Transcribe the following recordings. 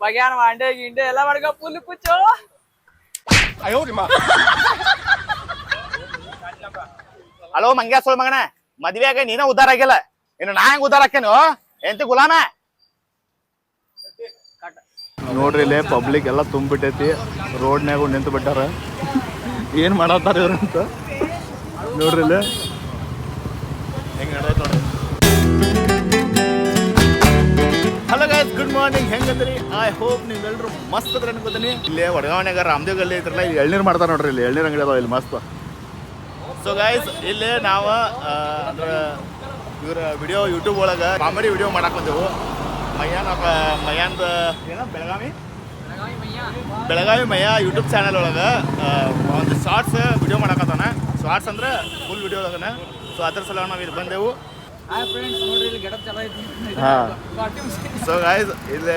ಬಗ್ಯಾನ ವಾಂಡೆ ಗಿಂಡೆ ಎಲ್ಲ ಮಾಡ್ಕ ಫುಲ್ ಕುಚ್ಚು ಹಲೋ ಮಂಗ್ಯಾ ಮಗಣ ಮಗನ ಮದ್ವೆಯಾಗ ನೀನ ಉದ್ದಾರ ಆಗಿಲ್ಲ. ಇನ್ನು ನಾ ಹೆಂಗ್ ಉದ್ದಾರ ಹಾಕೇನು ಎಂತ ಗುಲಾಮ? ನೋಡ್ರಿ ಇಲ್ಲೇ ಪಬ್ಲಿಕ್ ಎಲ್ಲ ತುಂಬಿಟ್ಟೈತಿ ರೋಡ್ನ್ಯಾಗ ನಿಂತು ಬಿಟ್ಟಾರ. ಏನ್ ಮಾಡತ್ತಾರ ಇವ್ರಂತ? ನೋಡ್ರಿ ಇಲ್ಲೇ ಹೆಂಗ್ ಗುಡ್ ಮಾರ್ನಿಂಗ್ ಹೆಂಗದ್ರಿ? ಐ ಹೋಪ್ ನೀವೆಲ್ಲರೂ ಮಸ್ತ್ ಅದ್ರ ಅನ್ಕೋತೀನಿ. ಇಲ್ಲಿ ವಡಗಾವಣೆಗ ರಾಮದೇವ್ ಗಲ್ಲಿ ಐತ್ರಲ್ಲ ಇಲ್ಲಿ ಎಳ್ನೀರ್ ಮಾಡ್ತಾರ ನೋಡ್ರಿ, ಇಲ್ಲಿ ಎಳ್ನೀರ್ ಅಂಗಡಿ ಅದಾವ, ಇಲ್ಲಿ ಮಸ್ತ್. ಸೊ ಗೈಸ್ ಇಲ್ಲಿ ನಾವು ಅಂದ್ರೆ ಇವ್ರ ವಿಡಿಯೋ ಯೂಟ್ಯೂಬ್ ಒಳಗೆ ಕಾಮಿಡಿ ವಿಡಿಯೋ ಮಾಡಕ್ ಬಂದೆವು. ಮಯ್ಯಾನ್ ಮಯ್ಯಾಂದ ಏನ, ಬೆಳಗಾವಿ? ಬೆಳಗಾವಿ ಮಯ್ಯ ಯೂಟ್ಯೂಬ್ ಚಾನಲ್ ಒಳಗೆ ಒಂದು ಶಾರ್ಟ್ಸ್ ವಿಡಿಯೋ ಮಾಡಕತ್ತಾನ. ಶಾರ್ಟ್ಸ್ ಅಂದ್ರೆ ಫುಲ್ ವಿಡಿಯೋ ಒಳಗನ. ಸೊ ಅದ್ರ ಸಲ ನಾವು ಇಲ್ಲಿ ಬಂದೆವು. ಫ್ರೆಂಡ್ಸ್ ನೋಡ್ರಿ, ಇಲ್ಲಿ ಹಾಂ. ಸೊ ಗಾಯ್ಸ್ ಇಲ್ಲಿ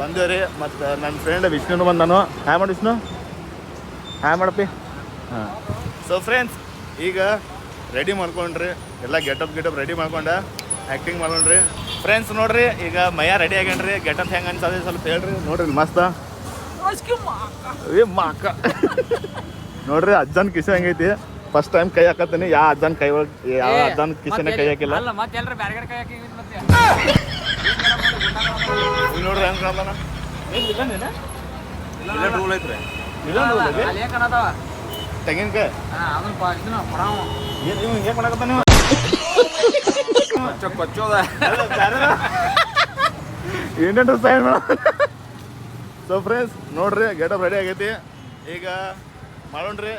ಬಂದೇವ್ರಿ ಮತ್ತು ನನ್ನ ಫ್ರೆಂಡ್ ವಿಷ್ಣುನು ಬಂದನು. ಹಾಯ್ ಮಾಡಿ ವಿಷ್ಣು. ಹಾಯ್ ಮಾಡಪ್ಪಿ. ಹಾಂ. ಸೊ ಫ್ರೆಂಡ್ಸ್ ಈಗ ರೆಡಿ ಮಾಡ್ಕೊಂಡ್ರಿ. ಎಲ್ಲ ಗೆಟಪ್ ಗೆಟಪ್ ರೆಡಿ ಮಾಡ್ಕೊಂಡ ಆ್ಯಕ್ಟಿಂಗ್ ಮಾಡ್ಕೊಂಡ್ರಿ. ಫ್ರೆಂಡ್ಸ್ ನೋಡ್ರಿ ಈಗ ಮಯ ರೆಡಿ ಆಗ್ಯಾನ್ರಿ. ಗೆಟಪ್ ಹೆಂಗೆ ಅನ್ಸದೆ ಸ್ವಲ್ಪ ಹೇಳ್ರಿ. ನೋಡ್ರಿ ಮಸ್ತ. ಏ ಮಾಕ. ನೋಡ್ರಿ ಅಜ್ಜನ್ ಕಿಸೆ ಹೆಂಗೈತಿ. ಫಸ್ಟ್ ಟೈಮ್ ಕೈ ಹಾಕತ್ತೀನಿ ಯಾ ಅಜ್ಜನ್ ಕೈ ಒಳಗೆ ಯಾವ ಅಜ್ಜನ್ ಕಿಸಿನ ಕೈ ಹಾಕಿಲ್ಲ ಅಲ್ಲ ಮತ್ತೆ ಎಲ್ರ ಬ್ಯಾರೆ ಕಡೆ ಕೈ ಹಾಕಿ ಮತ್ತೆ? ಇಲ್ಲಿ ನೋಡ್ರಿ ಹೆಂಗ್ ಕಾಣ್ತಾನ ಅಲ್ಲಿ ಏನ್ ಕಾಣತಾವ ತೆಂಗಿನಕಾಯಿ. ಹಾ ಅದನ್ನ ಪಾ ಇದನ್ನ ಪಡಾವ ಏನ್ ನೀವು ಹಿಂಗೆ ಮಾಡಕತ್ತ ನೀವು? ಕೊಚ್ಚೋದ. ಏನೇನು ಮಾಡ ಸೊ ಫ್ರೆಂಡ್ಸ್ ನೋಡ್ರಿ ಗೆಟಪ್ ರೆಡಿ ಆಗೈತಿ. ಈಗ ಮಾಡೋಣ್ರಿ.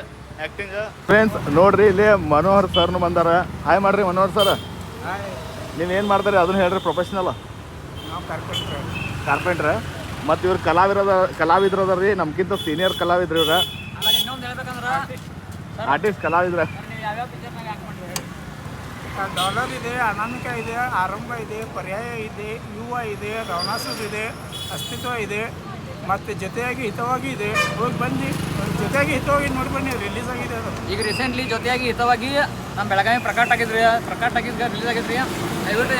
ಫ್ರೆಂಡ್ಸ್ ನೋಡ್ರಿ ಇಲ್ಲಿ ಮನೋಹರ್ ಸರ್ನು ಬಂದಾರ. ಹಾಯ್ ಮಾಡ್ರಿ ಮನೋಹರ್ ಸರ್. ನೀವು ಏನು ಮಾಡ್ತಾರೆ? ಅದನ್ನ ಹೇಳ್ರಿ ಪ್ರೊಫೆಷನಲ್ ಕಾರ್ಪೆಂಟ್ರ ಮತ್ತು ಇವ್ರ ಕಲಾವಿರದ ಕಲಾವಿದ್ರು ಅದಾರ ರೀ ನಮ್ಗಿಂತ ಸೀನಿಯರ್ ಕಲಾವಿದ್ರು ಇವ್ರ. ಅಲ್ಲ ಇನ್ನೊಂದು ಹೇಳ್ಬೇಕಂದ್ರ ಆರ್ಟಿಸ್ಟ್ ಕಲಾವಿದ್ರ. ನೀವು ಯಾವ್ಯಾವ ಪಿಕ್ಚರ್ನಾಗ ಆಕ್ಟ್ ಮಾಡಿರಿ ಡಾಲರ್ ಇದೆ ಅನಾಮಿಕ ಇದೆ ಆರಂಭ ಇದೆ ಪರ್ಯಾಯ ಇದೆ ಯುವ ಇದೆ ರವನಾಸು ಇದೆ ಅಸ್ತಿತ್ವ ಇದೆ. ಮತ್ತು ಜೊತೆಯಾಗಿ ಹಿತವಾಗಿ ಇದೆ. ಹೋಗಿ ಬನ್ನಿ. ಜೊತೆಯಾಗಿ ಹಿತವಾಗಿ ನೋಡಿ ಬನ್ನಿ ರಿಲೀಸ್ ಆಗಿದೆ ಅದು. ಈಗ ರೀಸೆಂಟ್ಲಿ ಜೊತೆಯಾಗಿ ಹಿತವಾಗಿ ನಮ್ಮ ಬೆಳಗಾವಿ ಪ್ರಕಟ ಆಗಿದ್ರಿ ಪ್ರಕಟ ಆಗಿದ್ದ ರಿಲೀಸ್ ಆಗಿದ್ರಿ.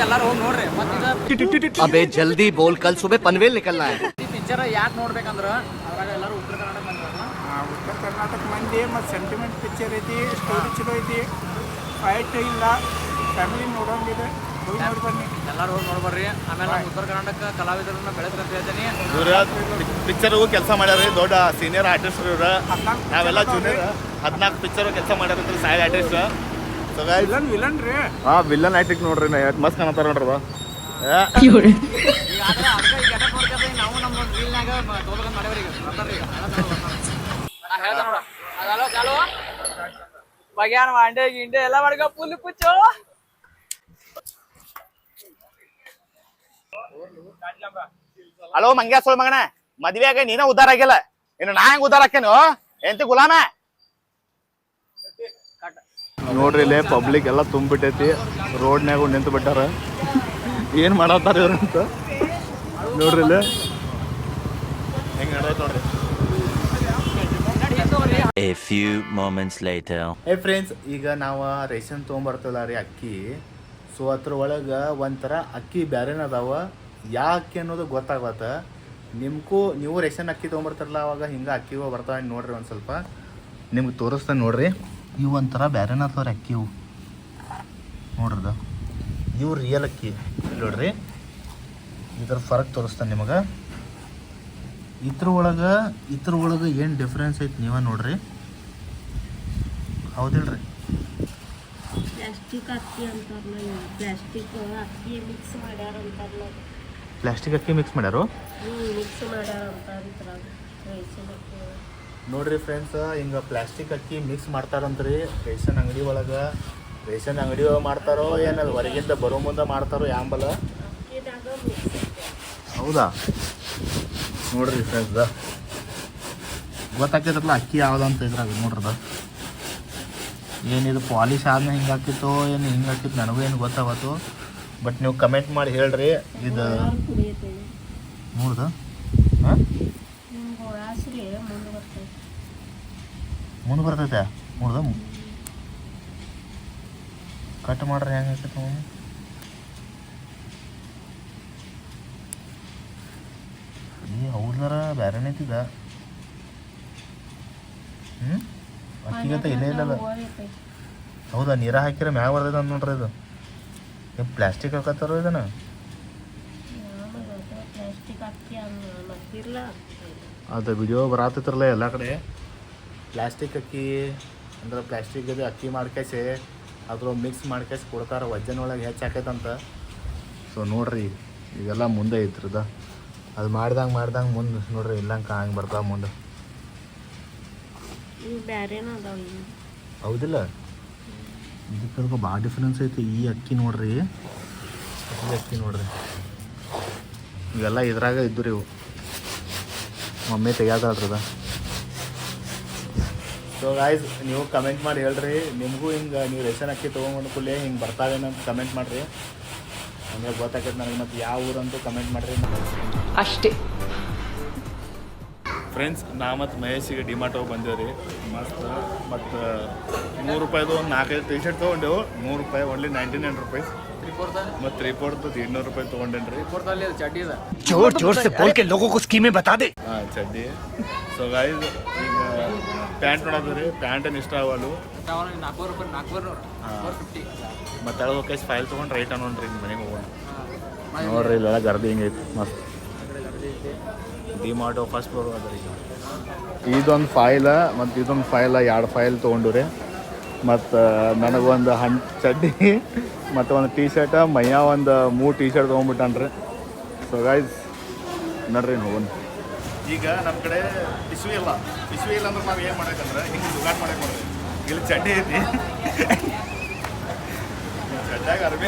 ಎಲ್ಲರೂ ಹೋಗಿ ನೋಡ್ರಿ. ಮತ್ತು ಅಬೇ ಜಲ್ದಿ ಬೋಲ್ ಕಲ್ ಸುಬೆ ಪನ್ವೇಲ್ ನಿಕಲ್ನ ಈ ಪಿಕ್ಚರ್ ಯಾಕೆ ನೋಡ್ಬೇಕಂದ್ರೆ ಅದ್ರಾಗ ಎಲ್ಲರೂ ಉತ್ತರ ಕರ್ನಾಟಕ ಬಂದ್ರೆ ಉತ್ತರ ಕರ್ನಾಟಕ ಮಂದಿ ಮತ್ತು ಸೆಂಟಿಮೆಂಟ್ ಪಿಕ್ಚರ್ ಐತಿ ಸ್ಟೋರಿ ಚಲೋ ಐತಿ. ಫೈಟ್ ಇಲ್ಲ ಫ್ಯಾಮಿಲಿ ನೋಡೋಂಗಿದೆ. ಎಲ್ಲರೂ ಹೋಗಿ ನೋಡ್ಬರ್ರಿ. ಆಮೇಲೆ ನಮ್ಮ ಉತ್ತರ ಕರ್ನಾಟಕ ಕಲಾವಿದರನ್ನ ಬೆಳೆಸ್ಕೊಂತ ಹೇಳ್ತೀನಿ ಇವ್ರ ಪಿಕ್ಚರ್ಗೂ ಕೆಲಸ ಮಾಡ್ಯಾರ ದೊಡ್ಡ ಸೀನಿಯರ್ ಆರ್ಟಿಸ್ಟ್ ಇವ್ರ. ನಾವೆಲ್ಲ ಜೂನಿಯರ್ ಹದಿನಾಲ್ಕು ಪಿಕ್ಚರ್ ಕೆಲಸ ಮಾಡ್ಯಾರ ಸೈಡ್ ಆರ್ಟಿಸ್ಟ್ ವಿಲನ್ ವಿಲನ್ ರೀ. ಹಾ ವಿಲನ್ ಆಕ್ಟಿಂಗ್ ನೋಡ್ರಿ ನಾ ಮಸ್ತ್ ಕಾಣತಾರ ನೋಡ್ರಿ ಬಾ ನಾವು ನಮ್ಮ ರೀಲ್ನಾಗ. ನೋಡ. ಅದಲ್ಲ ಚಾಲು. ಬಗ್ಯಾನ ವಾಂಡೆ ಗಿಂಡೆ ಎಲ್ಲ ಮಾಡ್ಕ ಫುಲ್ ಕುಚ್ಚು ಹಲೋ ಮಂಗ್ಯಾ ಸೋಳ್ ಮಗನ ಮದ್ವೆಯಾಗ ನೀನ ಉದ್ದಾರ ಆಗಿಲ್ಲ. ಇನ್ನು ನಾ ಹೆಂಗ್ ಉದ್ದಾರ ಹಾಕೇನು ಎಂತ ಗುಲಾಮ? ನೋಡ್ರಿ ಇಲ್ಲೇ ಪಬ್ಲಿಕ್ ಎಲ್ಲ ತುಂಬಿಟ್ಟೈತಿ ರೋಡ್ನ್ಯಾಗ ನಿಂತು ಬಿಟ್ಟಾರ. ಏನ್ ಮಾಡತ್ತಾರ ಇವ್ರು ಅಂತ? ನೋಡ್ರಿ ಇಲ್ಲೇ. ಹೆಂಗ್ ನೋಡ್ರಿ A few moments later. ಹೇ ಫ್ರೆಂಡ್ಸ್ ಈಗ ನಾವು ರೇಷನ್ ತೊಗೊಂಬರ್ತಲ್ಲ ರೀ ಅಕ್ಕಿ. ಸೊ ಅದ್ರ ಒಳಗೆ ಒಂಥರ ಅಕ್ಕಿ ಬ್ಯಾರೆನ ಅದಾವ. ಯಾ ಅಕ್ಕಿ ಅನ್ನೋದು ಗೊತ್ತಾಗತ್ತ ನಿಮ್ಗೂ ನೀವು ರೇಷನ್ ಅಕ್ಕಿ ತೊಗೊಂಬರ್ತಾರಲ್ಲ, ಅವಾಗ ಹಿಂಗೆ ಅಕ್ಕಿಗಳು ಬರ್ತಾವೆ ನೋಡ್ರಿ ಒಂದು ಸ್ವಲ್ಪ. ನಿಮ್ಗೆ ತೋರಿಸ್ತಾನೆ ನೋಡ್ರಿ. ಇವು ಒಂಥರ ಬ್ಯಾರೆನ ಅದಾವ್ರಿ ಅಕ್ಕಿ ಇವು. ನೋಡ್ರದ. ಇವು ರಿಯಲ್ ಅಕ್ಕಿ. ನೋಡ್ರಿ. ಇದ್ರ ಫರಕ್ ತೋರಿಸ್ತಾನೆ ನಿಮಗೆ. ಇದ್ರ ಒಳಗೆ ಇದ್ರ ಒಳಗೆ ಏನು ಡಿಫ್ರೆನ್ಸ್ ಐತೆ ನೀವೇ ನೋಡ್ರಿ. ಹೌದಿಲ್ರಿ ಪ್ಲಾಸ್ಟಿಕ್ ಅಕ್ಕಿ ಅಂತಾರಲ್ಲ ಪ್ಲಾಸ್ಟಿಕ್ ಅಕ್ಕಿ ಮಿಕ್ಸ್ ಮಾಡ್ಯಾರ ಅಂತಾರಲ್ಲ ಪ್ಲಾಸ್ಟಿಕ್ ಅಕ್ಕಿ ಮಿಕ್ಸ್ ಮಾಡ್ಯಾರು ಮಿಕ್ಸ್ ನೋಡ್ರಿ ಫ್ರೆಂಡ್ಸ್ ಹಿಂಗೆ ಪ್ಲಾಸ್ಟಿಕ್ ಅಕ್ಕಿ ಮಿಕ್ಸ್ ಮಾಡ್ತಾರಂತ್ರಿ. ರೇಷನ್ ಅಂಗಡಿ ಒಳಗೆ ರೇಷನ್ ಅಂಗಡಿ ಒಳಗೆ ಮಾಡ್ತಾರೋ ಏನಲ್ಲ ಹೊರಗಿಂದ ಬರೋ ಮುಂದೆ ಮಾಡ್ತಾರೋ ಯಾಂಬಲ? ಹೌದಾ? ನೋಡ್ರಿ ಫ್ರೆಂಡ್ಸ್ ಗೊತ್ತಾಗ್ತೈತಲ್ಲ ಅಕ್ಕಿ ಯಾವ್ದಂತ ಇದ್ರಾಗ ನೋಡ್ರದ? ಏನಿದು ಪಾಲಿಶ್ ಆದ್ಮೇಲೆ ಹಿಂಗೆ ಹಾಕಿತ್ತೋ ಏನು ಹಿಂಗೆ ಹಾಕಿತ್ತು ನನಗೂ ಏನು ಗೊತ್ತಾಗತ್ತು ಬಟ್ ನೀವು ಕಮೆಂಟ್ ಮಾಡಿ ಹೇಳ್ರಿ ಇದು ನೋಡ್ದ ಮುಂದೆ ಬರ್ತೈತೆ ನೋಡ್ದ ಕಟ್ ಮಾಡ್ರಿ ಹೆಂಗೆ ಹೌದಾರ ಈ ಹೌದರ ಹ್ಮ್? ಐತಿದ ಹ್ಞೂ ಅಕ್ಕಿಗತ್ತ ಇಲ್ಲೇ ಇಲ್ಲದ ಹೌದಾ ನೀರ ಹಾಕಿರ ಮ್ಯಾಗ ಬರ್ತೈತೆ ಅಂತ ನೋಡ್ರಿ ಇದು. ಏನು ಪ್ಲಾಸ್ಟಿಕ್ ಹಾಕತ್ತಾರೋ ಇದನ್ನ? ಅದು ವಿಡಿಯೋ ಬರತ್ತಿತ್ರಲ್ಲ ಎಲ್ಲ ಕಡೆ. ಪ್ಲಾಸ್ಟಿಕ್ ಅಕ್ಕಿ ಅಂದ್ರೆ ಪ್ಲಾಸ್ಟಿಕ್ ಅದು ಅಕ್ಕಿ ಮಾಡ್ಕೇಸಿ ಅದ್ರ ಮಿಕ್ಸ್ ಮಾಡ್ಕೇಸಿ ಕೊಡ್ತಾರೆ ವಜ್ಜನ ಒಳಗೆ ಹೆಚ್ಚು ಹಾಕೈತಂತ ಸೊ ನೋಡ್ರಿ ಇದೆಲ್ಲ ಮುಂದೆ ಐತ್ರದ ಅದು ಮಾಡ್ದಂಗೆ ಮಾಡ್ದಂಗೆ ಮುಂದೆ ನೋಡ್ರಿ ಇಲ್ಲಂಗೆ ಹಂಗೆ ಬರ್ತಾವ ಮುಂದೆ. ಹೌದಿಲ್ಲ? ಇದಕ್ಕೆ ಭಾಳ ಡಿಫ್ರೆನ್ಸ್ ಐತಿ ಈ ಅಕ್ಕಿ ನೋಡ್ರಿ. ಈ ಅಕ್ಕಿ ನೋಡ್ರಿ. ಇವೆಲ್ಲ ಇದ್ರಾಗ ಇದ್ದು ರೀ ಇವು. ಮಮ್ಮಿ ತೆಗ್ಯಾದಲ್ರದ ಸೊ ಗಾಯ್ಸ್ ನೀವು ಕಮೆಂಟ್ ಮಾಡಿ ಹೇಳ್ರಿ. ನಿಮಗೂ ಹಿಂಗೆ ನೀವು ರೇಷನ್ ಅಕ್ಕಿ ತೊಗೊಂಡು ಕೂಡಲೇ ಹಿಂಗೆ ಬರ್ತಾವೇನಂತ ಕಮೆಂಟ್ ಮಾಡಿರಿ. ಅಂದರೆ ಗೊತ್ತಾಕೈತೆ ನನಗೆ ಮತ್ತು ಯಾವ ಊರಂತೂ ಕಮೆಂಟ್ ಮಾಡಿರಿ. ಅಷ್ಟೇ. ಫ್ರೆಂಡ್ಸ್ ನಾ ಮತ್ತು ಮಹೇಶಿಗೆ ಡಿಮಾರ್ಟ್ ಹೋಗಿ ಬಂದೇವ್ರಿ. ಮಸ್ತ್. ಮತ್ತು ನೂರು ರೂಪಾಯಿದು ಒಂದು ನಾಲ್ಕೈದು ಟಿ ಶರ್ಟ್ ತೊಗೊಂಡೆವು. ನೂರು ರೂಪಾಯಿ ಓನ್ಲಿ ನೈಂಟಿ ನೈನ್ ರುಪೀಸ್ ಮತ್ತು ತ್ರೀ ಫೋರ್ತ್ ಇನ್ನೂರು ರೂಪಾಯಿ ತೊಗೊಂಡೇನ್ರಿ. ರೀ ಜೋರ್ ಜೋರ್ ಸೆ ಬೋಲ್ ಲೋಗೋ ಕೋ ಸ್ಕೀಮೇ ಬತಾ ಹಾಂ ಚಡ್ಡಿ. ಸೊ ಗೈಸ್ ಈಗ ಪ್ಯಾಂಟ್ ನೋಡೋದ್ರಿ ಪ್ಯಾಂಟ್ ಏನು ಇಷ್ಟ ಆಗಲ್ಲು ನಾಲ್ಕುವರೆ ಮತ್ತೆ ಅಳಗ ಫೈಲ್ ತೊಗೊಂಡು ರೈಟ್ ಅನ್ನೋಣ್ರಿ ಮನೆಗೆ ಹೋಗೋಣ. ನೋಡ್ರಿ ಇಲ್ಲೆಲ್ಲ ಗರ್ದಿ ಹಿಂಗೈತಿ ಮಸ್ತ್. ಡಿ ಮಾರ್ಟು ಫಸ್ಟ್ ಫ್ಲೋರ್ ಅದ ಇದೊಂದು ಫೈಲ ಮತ್ತು ಇದೊಂದು ಫೈಲ ಎರಡು ಫೈಲ್ ತೊಗೊಂಡು ರೀ ಮತ್ತು ನನಗೊಂದು ಹಣ್ ಚಡ್ಡಿ ಮತ್ತು ಒಂದು ಟೀ ಶರ್ಟ ಮೈಯ ಒಂದು ಮೂರು ಟೀ ಶರ್ಟ್ ತೊಗೊಂಡ್ಬಿಟ್ಟನ್ರಿ. ಸೊ ಗಾಯ್ಸ್ ನೋಡ್ರಿ ಹೋಗೋಣ. ಈಗ ನಮ್ಮ ಕಡೆ ಪಿಸ್ವಿ ಇಲ್ಲ. ಪಿಸ್ವಿ ಇಲ್ಲ ಅಂದ್ರೆ ನಾವು ಏನು ಮಾಡಬೇಕಂದ್ರೆ ಹಿಂಗೆ ಜುಗಾಟ್ ಮಾಡಕ್ಕೆ ಮಾಡ್ರಿ ಇಲ್ಲಿ ಚಡ್ಡಿ ಐತಿ. ಚಡ್ಡಾಗ ಅರ್ಬಿ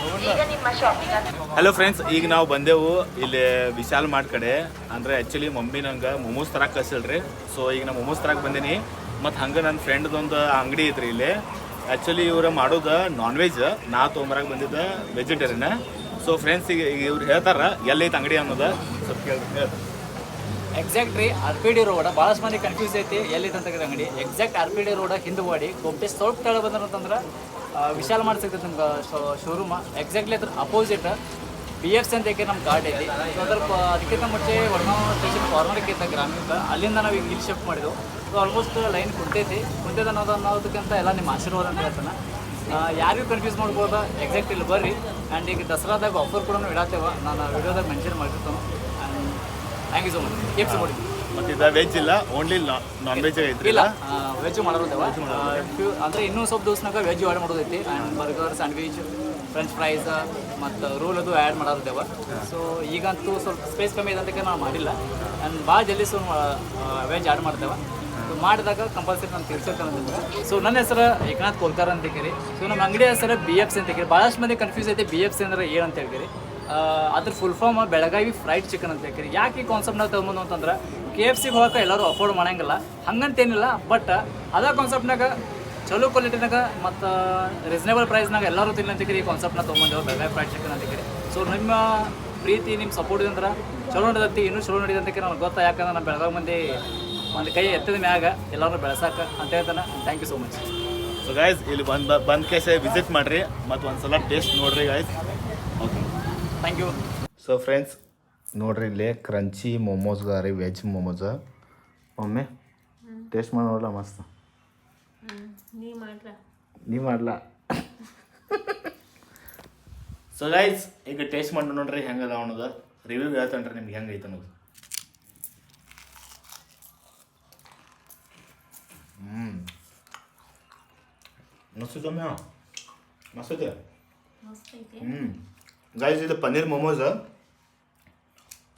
Hello friends ಈಗ ನಾವು ಬಂದೆವು ಇಲ್ಲಿ ವಿಶಾಲ್ ಮಾರ್ಟ್ ಕಡೆ. ಅಂದ್ರೆ ಆ್ಯಕ್ಚುಲಿ ಮಮ್ಮಿ ನಂಗೆ ಮೊಮೋಸ್ ತರಕ್ಕೆ ಕಸಿಲ್ರಿ ಸೊ ಈಗ ನಾ ಮೊಮೋಸ್ ತರಕ್ಕೆ ಬಂದೀನಿ. ಮತ್ತು ಹಂಗೆ ನನ್ನ ಫ್ರೆಂಡ್ದೊಂದು ಅಂಗಡಿ ಐತ್ರಿ ಇಲ್ಲಿ. ಆ್ಯಕ್ಚುಲಿ ಇವ್ರು ಮಾಡೋದು ನಾನ್ ವೆಜ್ ನಾ ತೊಂಬರಾಗ ಬಂದಿದ್ದ ವೆಜಿಟೇರಿಯನ್ ಸೊ ಫ್ರೆಂಡ್ಸ್ ಈಗ ಇವ್ರು ಹೇಳ್ತಾರ, ಎಲ್ಲೈತೆ ಅಂಗಡಿ ಅನ್ನೋದು. ಸ್ವಲ್ಪ ಕೇಳಿ. ಎಕ್ಸಾಕ್ಟ್ ರೀ ಆರ್ ಪಿ ಡಿ ರೋಡ್ ಭಾಳಷ್ಟು ಮಂದಿ ಕನ್ಫ್ಯೂಸ್ ಐತಿ, ಎಲ್ಲಿದೆ ಅಂತ ಅಂಗಡಿ. Exact R P D road Hinduwadi ಗೊಬ್ಬೆ ಸ್ವಲ್ಪ ಕೆಳಗೆ ಬಂದ್ರೆ ವಿಶಾಲ್ ಮಾಡಿ ಸಿಗ್ತೈತೆ ನಿಮ್ಗೆ ಶೋರೂಮ ಎಕ್ಸಾಕ್ಟ್ಲಿ ಅದ್ರ ಅಪೋಸಿಟ್ ಬಿ ಎಫ್ ಸಿ ಅಂತ ನಮ್ಮ ಕಾರ್ಡ್ ಐತಿ ಸೊ ಅದ್ರ ಅದಕ್ಕಿಂತ ಮುಂಚೆ ವರ್ಮಾ ಸ್ಟೇಷನ್ ಫಾರ್ಮರ್ಗೆ ಇದ್ದ ಗ್ರಾಮೀಣ ಅಲ್ಲಿಂದ ನಾವು ಈಗ ಇಲ್ಲಿ ಶಿಫ್ಟ್ ಮಾಡಿದ್ವು. ಸೊ ಆಲ್ಮೋಸ್ಟ್ ಲೈನ್ ಕುಂತೈತಿ. ಕುಂತೈತೆ ಅನ್ನೋದು ಅನ್ನೋದಕ್ಕಿಂತ ಎಲ್ಲ ನಿಮ್ಮ ಆಶೀರ್ವಾದ ಅಂತ ಹೇಳ್ತಾನೆ. ಯಾರಿಗೂ ಕನ್ಫ್ಯೂಸ್ ಮಾಡ್ಬೋದು? ಎಕ್ಸಾಕ್ಟ್ ಇಲ್ಲಿ ಬರ್ರಿ. ಆ್ಯಂಡ್ ಈಗ ದಸರಾದಾಗ ಆಫರ್ ಕೂಡ ಇಡತ್ತೇವ. ನಾನು ವಿಡಿಯೋದಾಗ ಮೆನ್ಷನ್ ಮಾಡಿರ್ತಾನೆ. And thank you so much ಕೇಪ್ಸ್ ಮಾಡಿ ಮತ್ತು ಇದು ವೆಜ್ ಇಲ್ಲ ಓನ್ಲಿ ನಾನ್ ವೆಜ್ ಐತ್ರಿ ಇಲ್ಲ ವೆಜ್ ಮಾಡೋದೇವ ಅಂದರೆ ಇನ್ನೂ ಸ್ವಲ್ಪ ದಿವಸನಾಗ veg add ಮಾಡೋದೈತಿ. And burger sandwich french fries ಮತ್ತು ರೋಲ್ ಅದು ಆ್ಯಡ್ ಮಾಡೋದೇವ ಸೊ ಈಗಂತೂ ಸ್ವಲ್ಪ ಸ್ಪೇಸ್ ಕಮ್ಮಿ ಇದೆ ಅದಕ್ಕೆ ನಾವು ಮಾಡಿಲ್ಲ. ಆ್ಯಂಡ್ ಭಾಳ ಜಲ್ದಿ ಸೊ ವೆಜ್ ಆ್ಯಡ್ ಮಾಡ್ತೇವೆ ಮಾಡಿದಾಗ ಕಂಪಲ್ಸರಿ ನಾನು ತಿಳ್ಸೋಕೆ ಸೊ ನನ್ನ ಹೆಸರು ಏಕನಾಥ್ ಕೋಲ್ಕರ್ ಅಂತ ಕೇಳಿ. ಸೊ ನಮ್ಮ ಅಂಗಡಿ ಹೆಸರು ಬಿ ಎಫ್ ಸಿ ಅಂತ ಕೇಳಿ. ಭಾಳಷ್ಟು ಮಂದಿ ಕನ್ಫ್ಯೂಸ್ ಐತೆ ಬಿ ಎಫ್ ಸಿ ಅಂದ್ರೆ ಏನು ಅಂತ ಹೇಳ್ತೀರಿ? ಅದ್ರ full form Belagavi fried chicken ಅಂತ ಹೇಳಿ ಯಾಕೆ ಈ ಕಾನ್ಸೆಪ್ಟ್ ನಾವು ತಗೊಂಬಂದು ಅಂತಂದ್ರೆ ಕೆ ಎಫ್ ಸಿಗೆ ಹೋಗಕ್ಕೆ ಎಲ್ಲರೂ ಅಫೋರ್ಡ್ ಮಾಡೋಂಗಿಲ್ಲ. ಹಂಗಂತೇನಿಲ್ಲ ಬಟ್ ಅದ ಕಾನ್ಸೆಪ್ಟ್ನಾಗ ಚಲೋ ಕ್ವಾಲಿಟಿನಾಗ ಮತ್ತು ರೀಸನೇಬಲ್ ಪ್ರೈಸ್ನಾಗ ಎಲ್ಲರೂ ತಿನ್ನಂತಿಕ್ರಿ ಈ ಕಾನ್ಸೆಪ್ಟ್ನ ತೊಗೊಂಬಂದೇವೆ ಬೆಳಗಾವಿ ಫ್ರೈಡ್ ಚಿಕನ್ ಅಂತಿಕ್ರಿ ಸೊ ನಿಮ್ಮ ಪ್ರೀತಿ ನಿಮ್ಮ ಸಪೋರ್ಟ್ ಅಂದ್ರೆ ಚಲೋ ನಡೆದತ್ತಿ ಇನ್ನೂ ಚಲೋ ನಡೆದಂತಕ್ಕೆ ನನಗೆ ಗೊತ್ತಾ ಯಾಕಂದ್ರೆ ನಾನು ಬೆಳಗಾವಿ ಮಂದಿ ಒಂದು ಕೈ ಎತ್ತದ ಮ್ಯಾಗ ಎಲ್ಲರೂ ಬೆಳೆಸಾಕ ಅಂತ ಹೇಳ್ತಾನೆ. Thank you so much so guys ಇಲ್ಲಿ ಬಂದು ಬಂದ ಕೇಸೆ ವಿಸಿಟ್ ಮಾಡಿರಿ ಮತ್ತು ಒಂದು ಸಲ ಟೇಸ್ಟ್ ನೋಡಿರಿ guys okay thank you so friends ನೋಡ್ರಿ ಇಲ್ಲೇ ಕ್ರಂಚಿ ಮೊಮೋಸ್ ಅದ ರೀ ವೆಜ್ ಮೊಮೋಸ್ ಒಮ್ಮೆ ಟೇಸ್ಟ್ ಮಾಡಿ ನೋಡಲ್ಲ ಮಸ್ತ್? ನೀ ಮಾಡ್ರ ನೀ ಮಾಡಲ್ಲ ಸೊ ಗೈಸ್ ಈಗ ಟೇಸ್ಟ್ ಮಾಡಿ ನೋಡ್ರಿ ಹೆಂಗದ ಅನ್ನೋದು ರಿವ್ಯೂ ಹೇಳ್ತಾನೆ ರೀ ನಿಮ್ಗೆ ಹೆಂಗೈತೆ ಅನ್ನೋದು. ಹ್ಞೂ ಮಸ್ತ್ ಕಮ್ಮಿ ಮಸ್ತ್ ಐತೆ? ಮಸ್ತ್ ಐತಿ. ಹ್ಞೂ ಗೈಸ್ ಇದು ಪನ್ನೀರ್ ಮೊಮೋಸ್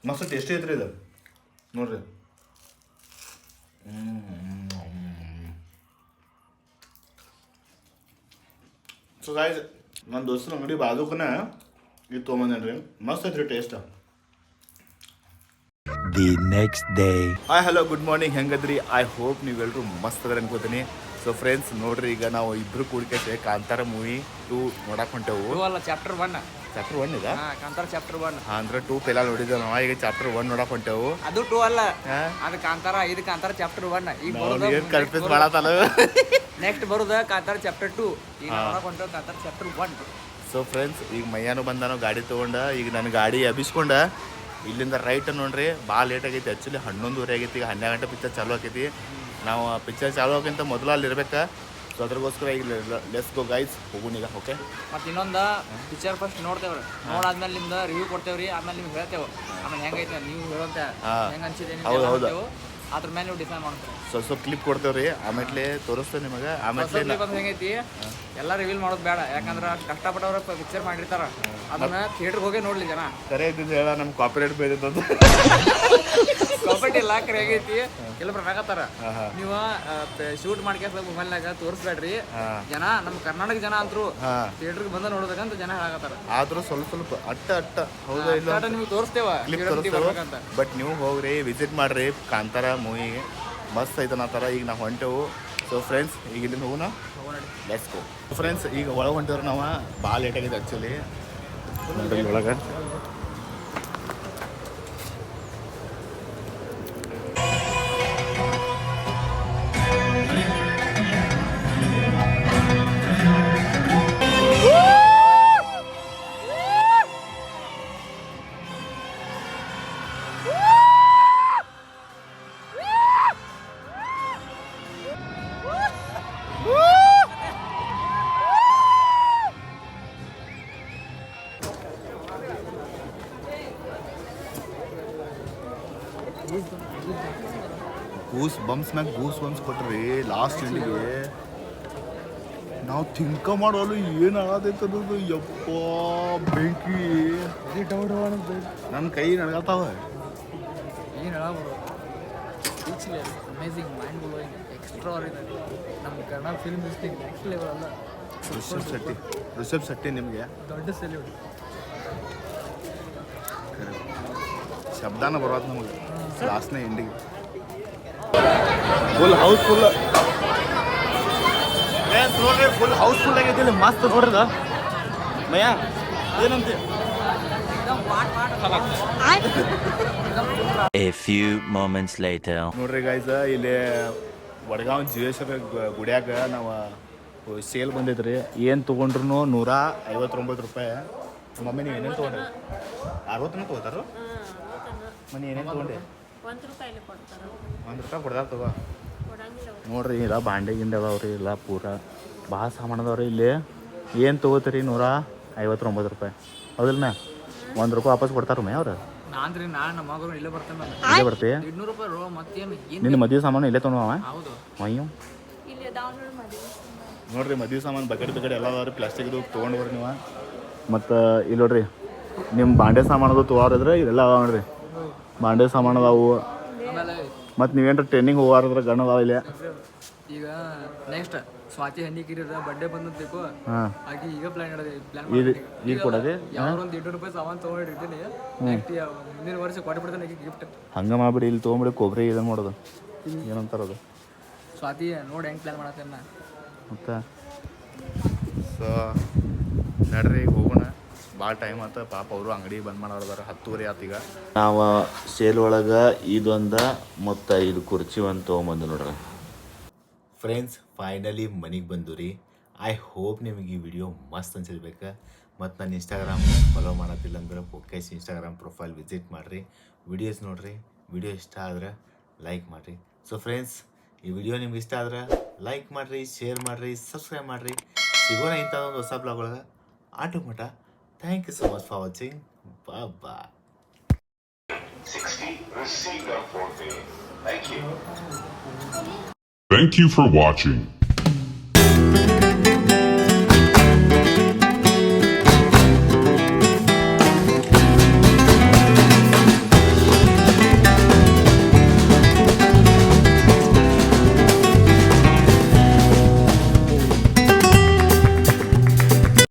ಮಸ್ತ್ ಟೇಸ್ಟ್ ಐತ್ರಿ ಇದು ನೋಡ್ರಿ ಸೊ ಗಾಯ್ಸ್ ನನ್ನ ದೋಸ್ತನ ಅಂಗಡಿ ಬಾಜುಕನ ಇದು ತೊಗೊಂಬಂದೇನ್ರಿ? ಮಸ್ತ್ ಐತ್ರಿ taste the next day hi hello good morning ಹೆಂಗದ್ರಿ? I hope ನೀವೆಲ್ಲರೂ ಮಸ್ತ್ ಅದ್ರ ಅನ್ಕೋತೀನಿ. ಸೊ ಫ್ರೆಂಡ್ಸ್ ನೋಡ್ರಿ ಈಗ ನಾವು ಇಬ್ರು ಕೂಡಿಕೆ ಕಾಂತಾರ ಮೂವಿ ಟೂ ನೋಡಕ್ ಹೊಂಟೆವು. ಅಲ್ಲ ಚಾಪ್ಟರ್ ಒನ್ ಚಾಪ್ಟರ್ ಒನ್ ಇದೆ? ಕಾಂತಾರ ಚಾಪ್ಟರ್ ಒನ್ ಅಂದ್ರೆ ಟೂ ಪೆಲ್ಲ ನೋಡಿದ್ದೆ ನಾವು? ಈಗ ಚಾಪ್ಟರ್ ಒನ್ ನೋಡಕ್ ಹೊಂಟೆವು. ಅದು ಟೂ ಅಲ್ಲ? ಅದು ಕಾಂತಾರ ಇದು ಕಾಂತಾರ ಚಾಪ್ಟರ್ ಒನ್ ಈಗ ಏನ್ ಮಾಡತ್ತಲ್ಲ ನೆಕ್ಸ್ಟ್ ಬರುದ. ಕಾಂತಾರ ಚಾಪ್ಟರ್ ಟೂ ಈಗ ನೋಡಕ್ ಹೊಂಟೇವು Kantara chapter one so friends ಈಗ ಮೈಯಾನು ಬಂದಾನು ಗಾಡಿ ತೊಗೊಂಡ ಈಗ ನನ್ನ ಗಾಡಿ ಎಬ್ಬಿಸ್ಕೊಂಡ ಇಲ್ಲಿಂದ ರೈಟ್ ನೋಡ್ರಿ ಭಾಳ ಲೇಟ್ ಆಗೈತಿ. ಆ್ಯಕ್ಚುಲಿ ಹನ್ನೊಂದುವರೆ ಆಗೈತಿ ಈಗ ಹನ್ನೆರಡು ಗಂಟೆ ಪಿಕ್ಚರ್ ಚಾಲು ಆಕೈತಿ. ನಾವು ಪಿಕ್ಚರ್ ಚಾಲು ಆಗೋಕ್ಕಿಂತ ಮೊದಲು ಅಲ್ಲಿ ಇರ್ಬೇಕಾ. ಸೊ ಅದ್ರಗೋಸ್ಕರ ಈಗ ಲೆಸ್ ಗೋ ಗೈಸ್ ಹೋಗೋಣ ಈಗ ಓಕೆ ಮತ್ತೆ ಇನ್ನೊಂದು ಪಿಕ್ಚರ್ ಫಸ್ಟ್ ನೋಡ್ತೇವ್ರಿ. ನೋಡಾದ್ಮೇಲೆ ನಿಮ್ದು ರಿವ್ಯೂ ಕೊಡ್ತೇವ್ರಿ. ಆಮೇಲೆ ನಿಮ್ಗೆ ಹೇಳ್ತೇವೆ. ಆಮೇಲೆ ಹೆಂಗೈತೆ ನೀವು ಹೇಳೋಂತ ಹೆಂಗೆ ಅನ್ಸಿದೆ ಹೌದು, ಹೌದು. ಅದ್ರ ಮೇಲೆ ನೀವು ಡಿಸೈಡ್ ಮಾಡ್ತೇವೆ ಸ್ವಲ್ಪ ಸ್ವಲ್ಪ ಕ್ಲಿಪ್ ಕೊಡ್ತೇವ್ರಿ. ಆಮೇಲೆ ತೋರಿಸ್ತೇವೆ ನಿಮಗೆ. ಆಮೇಲೆ ಹೆಂಗೈತಿ? ಎಲ್ಲ ರಿವೀಲ್ ಮಾಡೋದು ಬೇಡ. ಯಾಕಂದ್ರೆ ಕಷ್ಟಪಟ್ಟವ್ರ ಪಿಕ್ಚರ್ ಮಾಡಿರ್ತಾರ. ಅದನ್ನ ಥಿಯೇಟರ್ಗೆ ಹೋಗೇ ನೋಡ್ಲಿ ಜನ. ಕರೆ ಇದ್ದಿದ್ದು ಹೇಳ ನಮ್ ಕಾಪಿರೇಟ್ ಬೇದಿದ್ದು ಕಾಪರೇಟ್ ಇಲ್ಲ ಕರೆ ಆಗೈತಿ. ಕೆಲವ್ರು ಬರಾಕತ್ತಾರ ನೀವು ಶೂಟ್ ಮಾಡ್ಕೊಂಡ್ ಮೊಬೈಲ್ ನಾಗ ತೋರಿಸ್ಬೇಡ್ರಿ. ಜನ ನಮ್ಮ ಕರ್ನಾಟಕ ಜನ ಅಂತರು. ಥಿಯೇಟರ್ಗೆ ಬಂದ ನೋಡ್ಬೇಕಂತ ಜನ ಹೇಳಕತ್ತಾರ ಆದ್ರೂ ಸ್ವಲ್ಪ ಸ್ವಲ್ಪ ಅಟ್ಟ ಅಟ್ಟ. ಹೌದಾ ಇಲ್ಲ ನಿಮ್ಗೆ ತೋರಿಸ್ತೇವ. ಬಟ್ ನೀವು ಹೋಗ್ರಿ ವಿಸಿಟ್ ಮಾಡ್ರಿ. ಕಾಂತಾರ ಮೂವಿಗೆ ಮಸ್ತ್ ಐತನತ್ತಾರ ಈಗ ನಾವು ಹೊಂಟೆವು. ಸೊ ಫ್ರೆಂಡ್ಸ್ ಈಗ ಇಲ್ಲಿಂದ ಹೋಗೋಣ ಲೆಟ್ಸ್ ಫ್ರೆಂಡ್ಸ್ ಈಗ ಒಳಗೆ ನಾವು ಭಾಳ ಲೇಟಾಗಿದೆ ಆ್ಯಕ್ಚುಲಿ ಒಳಗೆ. ಗೂಸ್ ಬಂಪ್ಸ್ ಮ್ಯಾಗ ಗೂಸ್ ಬಂಪ್ಸ್ ಕೊಟ್ರಿ ಲಾಸ್ಟ್ ಎಂಡಿಗೆ ನಾವು ಥಿಂಕ ಮಾಡೋಲ್ಲ ಏನು ಅನ್ನೋದು ಯಪ್ಪ ಬೆಂಕಿ. ನನ್ನ ಕೈ ನಡ್ಗತ್ತಾವ ಏನು speechless amazing mind blowing extra ನಮ್ಮ Kannada film industry next level ಅಲ್ಲ. ರಿಷಬ್ ಶೆಟ್ಟಿ. ರಿಷಬ್ ಶೆಟ್ಟಿ ನಿಮಗೆ? ದೊಡ್ಡ ಸೆಲ್ಯೂಟ್ ಶಬ್ದಾನ ಬರೋದು ನಮಗೆ. ಲಾಸ್ಟ್ನೇ ಎಂಡಿಗೆ ಫುಲ್ ಹೌಸ್ಫುಲ್ ನೋಡ್ರಿ ಫುಲ್ ಹೌಸ್ಫುಲ್ ಆಗೈತಿ ಇಲ್ಲಿ ಮಸ್ತ್ ನೋಡ್ರದ? ಮಯ್ಯ ಏನಂತೆ? A few moments later. ನೋಡ್ರಿ ಗಾಯ್ಸ ಇಲ್ಲಿ ವಡಗಾಂವ್ ಜೀವೇಶ್ವರ ಗುಡಿಯಾಗ ನಾವು ಸೇಲ್ ಬಂದೈತ್ರಿ ಏನು ತೊಗೊಂಡ್ರು ನೂರ ಐವತ್ತೊಂಬತ್ತು ರೂಪಾಯಿ. ಮಮ್ಮಿ ನೀವು ಏನೇನು ತೊಗೊಂಡ್ರಿ? ಅರವತ್ತನ ತೊಗೋತಾರ ಮನಿ ಏನೇನು ತೊಗೊಂಡೆ ಒಂದು ರೂಪಾಯಿಲಿ ಕೊಡ್ತಾರ? ಒಂದು ರೂಪಾಯಿ ಕೊಡ್ದಾರ ತಗೋ. ಕೊಡಂಗಿಲ್ಲ ಅವ್ರು. ನೋಡ್ರಿ ಇಲ್ಲ ಬಾಂಡೆ ಗಿಂಡೆ ಅದಾವ್ರಿ ಇಲ್ಲ ಪೂರ. ಭಾಳ ಸಾಮಾನು ಅದಾವ್ರಿ ಇಲ್ಲಿ. ಏನು ತೊಗೋತೀರಿ ನೂರ ಐವತ್ತೊಂಬತ್ತು ರೂಪಾಯಿ? ಹೌದಿಲ್ಲ ಒಂದು ರೂಪಾಯಿ ವಾಪಸ್ ಕೊಡ್ತಾರ ಮೇ ಅವ್ರು. ನಾನ್ರಿ ನಾನು ನಮ್ಮ ಮಗರು ಇಲ್ಲೇ ಬರ್ತೇನೆ ಇಲ್ಲೇ ಬರ್ತೀವಿ ಇನ್ನೂರು ರೂಪಾಯಿ ರೋ ಮತ್ತೇನು ಏನು ನಿನ್ನ ಮದುವೆ ಸಾಮಾನು ಇಲ್ಲೇ ತೊಗೊಂಡವ ಹೌದು. ಅಯ್ಯೋ. ಇಲ್ಲಿ ಮದುವೆ ನೋಡ್ರಿ ಮದುವೆ ಸಾಮಾನು ಬಕೆಟ್ ಬಕೆಟ್ ಎಲ್ಲ ಅದಾವ್ರಿ ಪ್ಲಾಸ್ಟಿಕ್ದು ತೊಗೊಂಡು ಬರ್ರಿ ನೀವು. ಮತ್ತು ಇಲ್ಲಿ ನೋಡ್ರಿ ನಿಮ್ಮ ಬಾಂಡೆ ಸಾಮಾನದು ತೊಗೊಳಿದ್ರೆ ಇವೆಲ್ಲ ಅದಾವ ನೋಡ್ರಿ. ಬಾಂಡೆ ಸಾಮಾನು ಅದಾವು. ಆಮೇಲೆ ಮತ್ತು ನೀವೇನ್ರ ಟ್ರೈನಿಂಗ್ ಹೋಗಾರದ್ರ ಗಣ್ಣ ಅದಾವ ಇಲ್ಲಿ? ಈಗ ನೆಕ್ಸ್ಟ್ ಸ್ವಾತಿ ಹನ್ನಿಕಿರಿದ ಬರ್ಡೇ ಬಂದಬೇಕು ಹಾಂ. ಹಾಗೆ ಈಗ ಪ್ಲಾನ್ ಮಾಡಿದೆ ಪ್ಲಾನ್ ಇದು ಈಗ ಕೊಡದೆ? ಯಾವ್ದು ಒಂದು ಎಂಟು ರೂಪಾಯಿ ಸಾಮಾನು ತೊಗೊಂಡಿರ್ತೀನಿ ಮುಂದಿನ ವರ್ಷ ಕೊಟ್ಬಿಡ್ತಾನೆ ಗಿಫ್ಟ್ ಹಂಗೆ ಮಾಡ್ಬಿಡಿ ಇಲ್ಲಿ ತೊಗೊಂಬಿಡಿ ಕೊಬ್ಬರಿ ಇದನ್ನು ಮಾಡೋದು. ಏನಂತಾರದು ಸ್ವಾತಿ ನೋಡಿ ಹೆಂಗೆ ಪ್ಲಾನ್ ಮಾಡತ್ತೇನ ಮತ್ತು? ಸೊ ನಡ್ರಿ ಈಗ ಹೋಗೋಣ. ಭಾಳ ಟೈಮ್ ಆಯ್ತು ಪಾಪ ಅವರು ಅಂಗಡಿ ಬಂದ್ ಮಾಡೋದಾರ ಹತ್ತುವರೆ ಆತೀಗ ನಾವು ಸೇಲ್ ಒಳಗೆ ಇದೊಂದ ಮತ್ತು ಇದು ಕುರ್ಚಿ ಒಂದು ತೊಗೊಂಬಂದು ನೋಡ್ರಿ. ಫ್ರೆಂಡ್ಸ್ ಫೈನಲಿ ಮನೆಗೆ ಬಂದು ರೀ ಐ ಹೋಪ್ ನಿಮಗೆ ಈ ವಿಡಿಯೋ ಮಸ್ತ್ ಅನ್ಸಿರ್ಬೇಕು. ಮತ್ತು ನನ್ನ ಇನ್ಸ್ಟಾಗ್ರಾಮ್ ಫಾಲೋ ಮಾಡತ್ತಿಲ್ಲ ಅಂದ್ರೆ ಪೊಕೇಶ್ ಇನ್ಸ್ಟಾಗ್ರಾಮ್ ಪ್ರೊಫೈಲ್ ವಿಸಿಟ್ ಮಾಡಿರಿ. ವಿಡಿಯೋಸ್ ನೋಡ್ರಿ. ವಿಡಿಯೋ ಇಷ್ಟ ಆದ್ರೆ ಲೈಕ್ ಮಾಡಿರಿ. ಸೊ ಫ್ರೆಂಡ್ಸ್ ಈ ವಿಡಿಯೋ ನಿಮ್ಗೆ ಇಷ್ಟ ಆದ್ರೆ ಲೈಕ್ ಮಾಡಿರಿ ಶೇರ್ ಮಾಡಿರಿ ಸಬ್ಸ್ಕ್ರೈಬ್ ಮಾಡಿರಿ. ಸಿಗೋಣ ಇಂಥ ಒಂದು ಹೊಸ ಬ್ಲಾಗ್ ಒಳಗೆ. Auto Math. Thank you so much for watching. Bye bye. 60. Receive them for thee. Thank you. Thank you for watching.